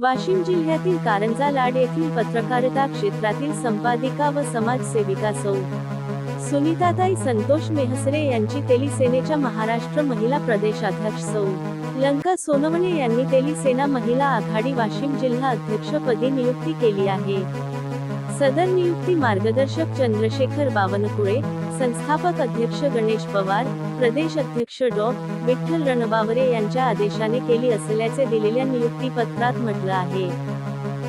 वाशिम जिल्ह्यातील कारंजा लाड येथील पत्रकारिता क्षेत्रातील संपादिका व समाजसेविका सौ. सुनीताताई संतोष मेहसरे यांची तेलीसेनेच्या महाराष्ट्र महिला प्रदेशाध्यक्ष सौ. लंका सोनवणे यांनी तेलीसेना महिला आघाडी वाशिम जिल्हा अध्यक्षपदी नियुक्ती केली आहे. सदर नियुक्ती मार्गदर्शक चंद्रशेखर बावनकुळे संस्थापक अध्यक्ष गणेश पवार प्रदेश अध्यक्ष डॉ. विठ्ठल रणबावरे यांच्या आदेशाने केली असल्याचे दिलेल्या नियुक्ती पत्रात म्हटलं आहे.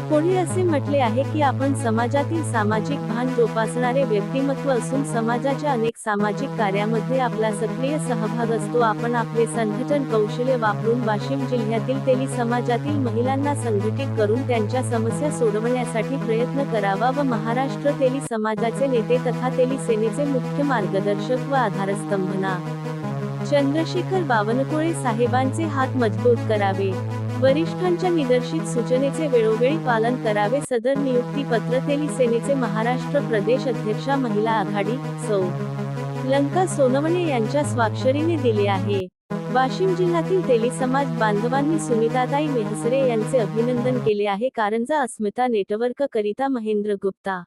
कोणी असे म्हटले आहे की आपण समाजातील सामाजिक भान जोपासणारे व्यक्तिमत्व असून समाजाच्या अनेक सामाजिक कार्यामध्ये आपला सक्रिय सहभाग असतो. आपण आपले संघटन कौशल्य वापरून वाशिम जिल्ह्यातील तेली समाजातील महिलांना संघटित करून त्यांच्या समस्या सोडवण्यासाठी प्रयत्न करावा व महाराष्ट्र तेली समाजाचे नेते तथा तेली सेनेचे मुख्य मार्गदर्शक व आधारस्तंभना. चंद्रशेखर बावनकुळे साहेबांचे हात मजबूत करावे. वरिष्ठांच्या निदर्शित सूचनेचे वेळोवेळी पालन करावे. सदर नियुक्ती पत्र तेली सेनेचे महाराष्ट्र प्रदेश अध्यक्षा महिला आघाडी सौ. लंका सोनवणे यांच्या स्वाक्षरीने दिले आहे. वाशिम जिल्ह्यातील तेली समाज बांधवांनी सुनीताताई मेहसरे यांचे अभिनंदन केले आहे. कारंजा अस्मिता नेटवर्क करिता महेंद्र गुप्ता.